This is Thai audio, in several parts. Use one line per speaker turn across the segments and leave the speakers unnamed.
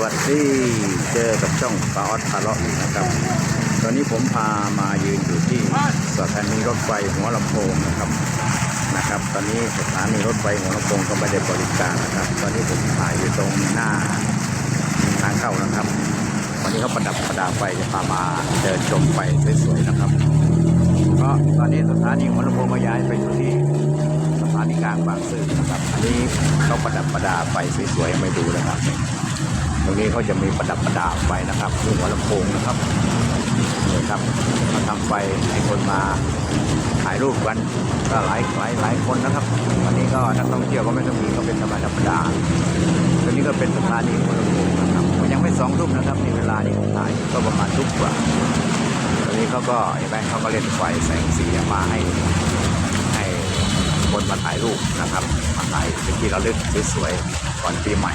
วัสดีเจอกับช่องปาออดพาเลาะอีกนะครับ ตอนนี้ผมพามายืนอยู่ที่สถานีรถไฟหัวลำโพงนะครับนะครับ ตอนนี้สถานีรถไฟหัวลำโพงก็ไม่ได้บริการนะครับ ตอนนี้ผมถ่ายอยู่ตรงหน้าทางเข้านะครับ วันนี้เขาประดับประดาไฟจะพามาเดินชมไฟสวยๆนะครับเพราะตอนนี้สถานีหัวลำโพงก็ย้ายไปอยู่ที่สถานีกลางบางซื่อนะครับ อันนี้เขาประดับประดาไฟสวยๆไม่ดูนะครับ ตรงนี้เขาจะมีประดับประดาไฟนะครับที่หัวลำโพงนะครับนี่ครับมาทำไฟให้คนมาถ่ายรูปกันก็หลายหลายหลายคนนะครับ วันนี้ก็นักท่องเที่ยวก็ไม่ต้องมีก็เป็นธรรมดาธรรมดาตอนนี้ก็เป็นสถานีหัวลำโพงนะครับยังไม่สองทุ่มนะครับในเวลานี้ผมถ่ายก็ประมาณทุ่มกว่าตอนนี้เขาก็เห็นไหมเขาก็เล่นไฟแสงสีมาให้ให้คนมาถ่ายรูปนะครับมาถ่ายเป็นที่ระลึกสวยๆก่อนปีใหม่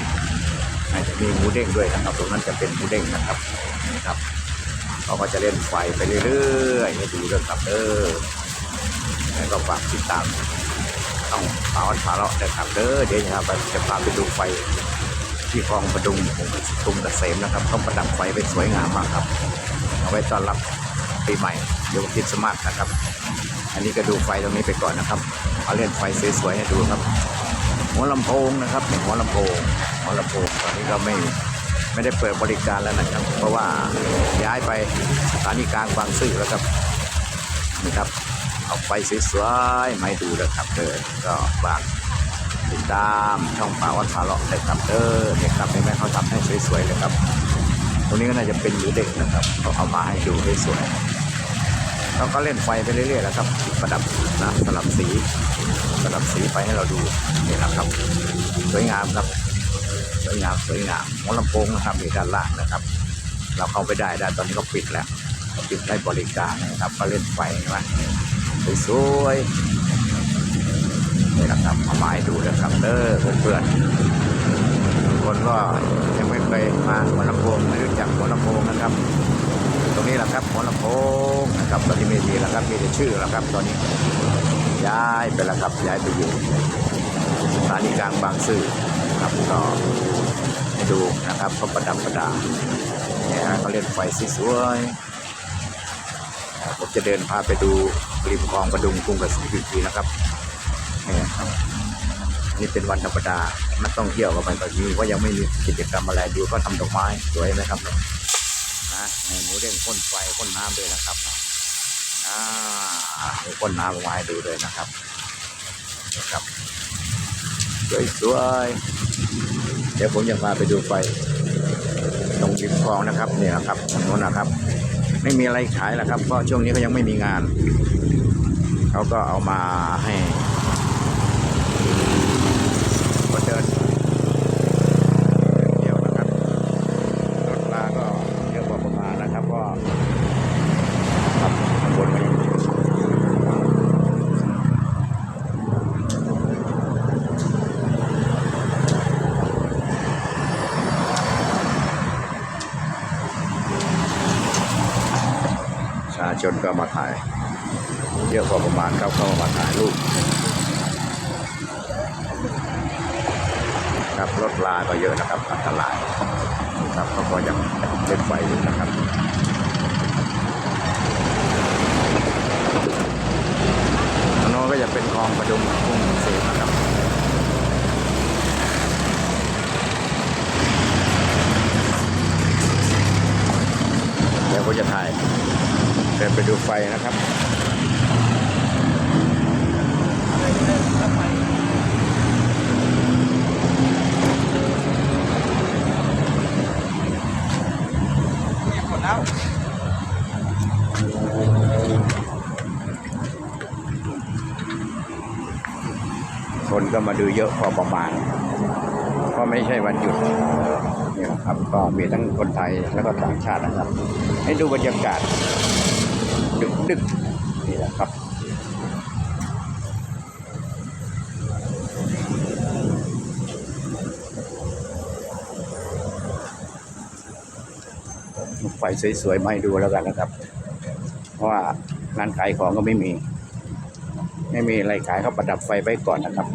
อาจจะมีหมูเด้งด้วยนะครับตรงนั้นจะเป็นหมูเด้งนะครับนี่ครับเขาก็จะเล่นไฟไปเรื่อยๆให้ดูด้วยครับเออแล้วก็ฝากติดตามต้องปาวัดผาเลาะนะครับเด้อเดี๋ยวจะพาจะพาไปดูไฟที่คลองประดุงกรุงเกษมนะครับ ต้องประดับไฟไปสวยงามมากครับ เอาไว้ต้อนรับปีใหม่เดี๋ยวคริดสต์มาสนะครับ อันนี้ก็ดูไฟตรงนี้ไปก่อนนะครับเอาเล่นไฟสวยๆให้ดูครับ หัวลำโพงนะครับหัวลำโพง หัวลำโพงตอนนี้ก็ไม่ไม่ได้เปิดบริการแล้วนะครับ เพราะว่าย้ายไปสถานีกลางบางซื่อแล้วครับนี่ครับเอาไฟสวยๆมาให้ดูนะครับเดินก็ฝากติดตามช่องป่าวัดผาเลาะเลยครับเออเนี่ยครับเห็นไหมเขาทำให้สวยๆเลยครับ ตรงนี้ก็น่าจะเป็นหมูเด็กนะครับเขาเอามาให้ดูให้สวยเราก็เล่นไฟไปเรื่อยๆแล้วครับประดับนะสลับสีสลับสีไปให้เราดูนี่นะครับสวยงามครับ วยงามสวยงามหัวลำโพงนะครับอยู่ด้านล่างนะครับ เราเข้าไปได้ได้ตอนนี้ก็ปิดแล้วปิดได้บริการนะครับ ก็เล่นไฟนไหมสวยๆนี่นะครับเอามาให้ดูนะครับเด้อเพื่อนๆคนก็ยังไม่เคยมาหัวลำโพงไม่รู้จักหัวลำโพงนะครับ ตรงนี้แหละครับหัวลำโพงนะครับตอนนี้ไม่มีแล้วครับมีแต่ชื่อแล้วครับ ตอนนี้ย้ายไปแล้วครับย้ายไปอยู่สถานีกลางบางซื่อ ครับก็ให้ดูนะครับเขาประดับประดาเนี่ยฮะเขาเล่นไฟสวยผมจะเดินพาไปดูริมคลองประดุงกรุงเกษมอีกทีนะครับนี่ครับนี่เป็นวันธรรมดานักท่องเที่ยวก็ไปแบบนี้ว่ายังไม่มีกิจกรรมอะไรดูก็ทำดอกไม้สวยไหมครับนะหมูเด้งพ่นไฟพ่นน้ำเลยนะครับอ่ามีพ่นน้ำลงมาให้ดูเลยนะครับนะครับสวยสวยๆ เดี๋ยวผมจะพาไปดูไฟตรงริมคลองนะครับนี่นะครับตรงโน้นนะครับ ไม่มีอะไรขายแล้วครับเพราะช่วงนี้ก็ยังไม่มีงาน เขาก็เอามาให้ก็เดินเที่ยวนะครับรถลาก็เยอะกว่าประมาณนะครับก็ขับข้างบนมาอยู่ประชาช นก็มาถ่าย เยอะพอประมาณเขาเข้ามาถ่ายรูปครับรถลาก็เยอะนะครับอันตรายครับเขาก็ยังเล่นไฟอยู่นะครับทางโน้นก็จะเป็นคลองประดุงกุ้งเสมนะครับเดี๋ยวผมจะถ่ายเดิน ไปดูไฟนะครับ
หมดแล้ว
คนก็มาดูเยอะพอประมาณ ก็ไม่ใช่วันหยุดเนี่ยครับก็มีทั้งคนไทยแล้วก็ต่างชาตินะครับ ให้ดูบรรยากาศ ดึกดึกนี่แหละครับไฟสวยๆมาให้ดูแล้วกันนะครับ เพราะว่าร้านขายของก็ไม่มี ไม่มีอะไรขายเขาประดับไฟไว้ก่อนนะครับ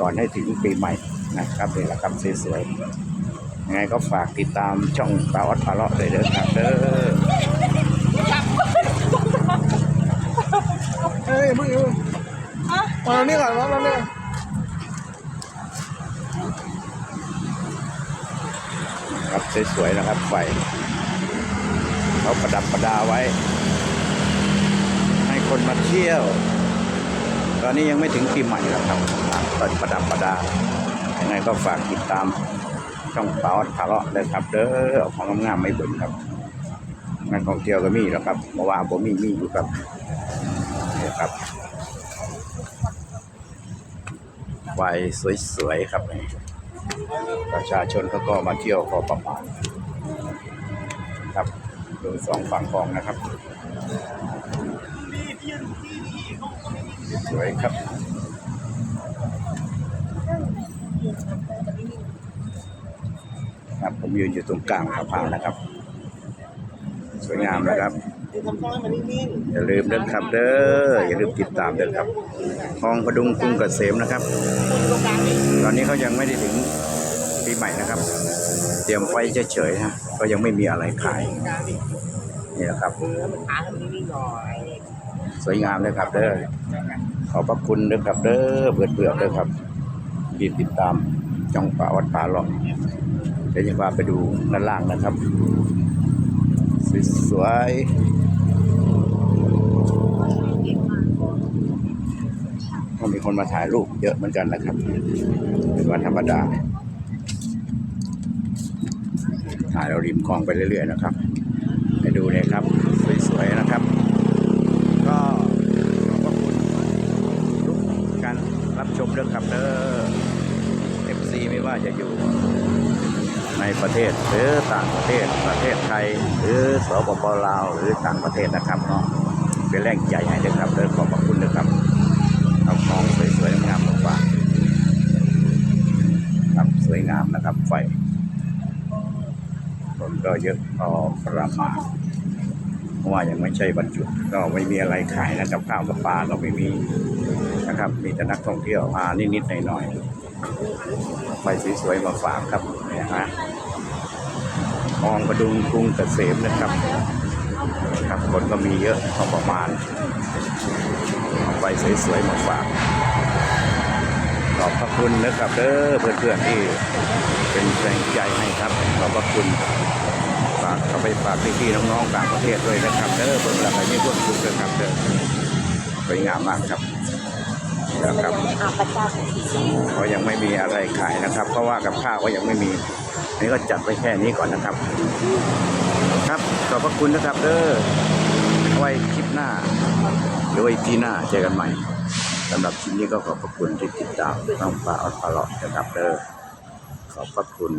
ก่อนให้ถึงปีใหม่นะครับนี่แหละครับสวยๆยังไงก็ฝากติดตามช่องปาออดพาเลาะเลยเด้อครับเด้อ
เฮ้ยมึงมึงมาเรานี่ก่อนมาเราเนี่ย
ครับสวยๆนะครับไฟเขาประดับประดาไว้ ให้คนมาเที่ยว ตอนนี้ยังไม่ถึงปีใหม่แล้วครับก็ประดับประดายังไงก็ฝากติดตามช่องปาออดพาเลาะเลยครับเด้อของงามๆไม่เบิ่นครับงานท่องเที่ยวก็มีแล้วครับเมื่อวานผมมีมีอยู่ครับ นะครับไฟสวยๆครับ ประชาชนเขาก็มาเที่ยวพอประมาณครับดูสองฝั่งคลองนะครับ สวยครับครับผมยืนอยู่ตรงกลางสะพานนะครับ สวยงามนะครับ
ทำกล้องให้มันนิ่ง
อย่าลืมเด้อครับเด้ออย่าลืมติดตามเด้อครับคลองพดุงกรุงเกษมนะครับ ตอนนี้เขายังไม่ได้ถึงปีใหม่นะครับ เตรียมไฟเฉยๆฮะก็ยังไม่มีอะไรขายนี่แหละครับสวยงามเลยครับเด้อขอบพระคุณเด้อครับเด้อเปิดเปลือเด้อครับรีบติดตามจ้องป่าวัดป่าหลอกเดี๋ยวจะพาไปดูด้านล่างนะครับ สวย ก็มีคนมาถ่ายรูปเยอะเหมือนกันนะครับ เป็นวันธรรมดา ถ่ายเราริมคลองไปเรื่อยๆนะครับให้ดูเลยครับ สวยๆนะครับ ก็ขอบพระคุณทุกการรับชมเรื่องครับเด้อ FC ไม่ว่าจะอยู่ในประเทศหรือต่างประเทศประเทศไทย หรือสปปลาวหรือต่างประเทศนะครับเนาะ เป็นแรงใจให้ด้วยครับเด้อขอบคุณนะครับเอาของสวยๆงามๆมาฝากครับสวยงามนะครับไฟคนก็เยอะพอประมาณเพราะว่ายังไม่ใช่บรรจุก็ไม่มีอะไรขายนะกับข้าวกับปลาก็ไม่มีนะครับมีแต่นักท่องเที่ยวมานิดๆหน่อยๆไปสวยๆมาฝากครับนี่ยฮะมองประดุงกรุงเกษมนะครับ ครับคนก็มีเยอะพอประมาณเอาไปสวยๆมาฝากขอบพระคุณนะครับเด้อเพื่อนๆที่เป็นแรงใจให้ครับขอบพระคุณฝากเข้าไปฝากพี่ๆน้องๆต่างประเทศด้วยนะครับเด้อเปิดรับไปไม่พวกคุณด้วยครับเด้อสวยงามมากครับนะครับ
อาประจ
เขายังไม่มีอะไรขายนะครับ เพราะว่ากับข้าวก็ยังไม่มีนี่ก็จัดไว้แค่นี้ก่อนนะครับ ครับข อบพระคุณนะครับเด้ออไว้คลิปหน้า หรือไว้ที่หน้าเจอกันใหม่สำหรับคลิปนี้ก็ขอบพระคุณที่ติดตามน้องปลาอัลปาเลาะนะครับเด้อขอบพระคุณ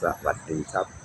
สวัสดีครับ